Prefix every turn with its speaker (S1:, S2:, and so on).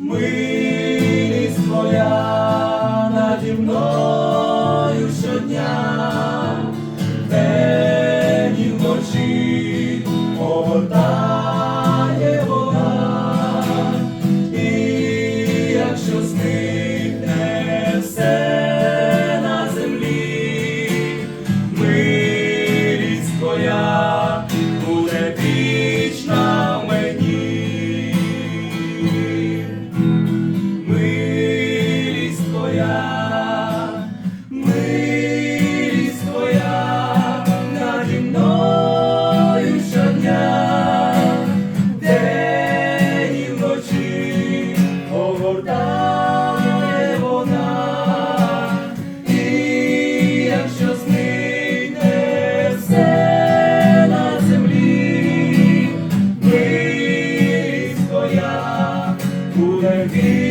S1: Милість твоя наді мною щодня, день і вночі повертає. again.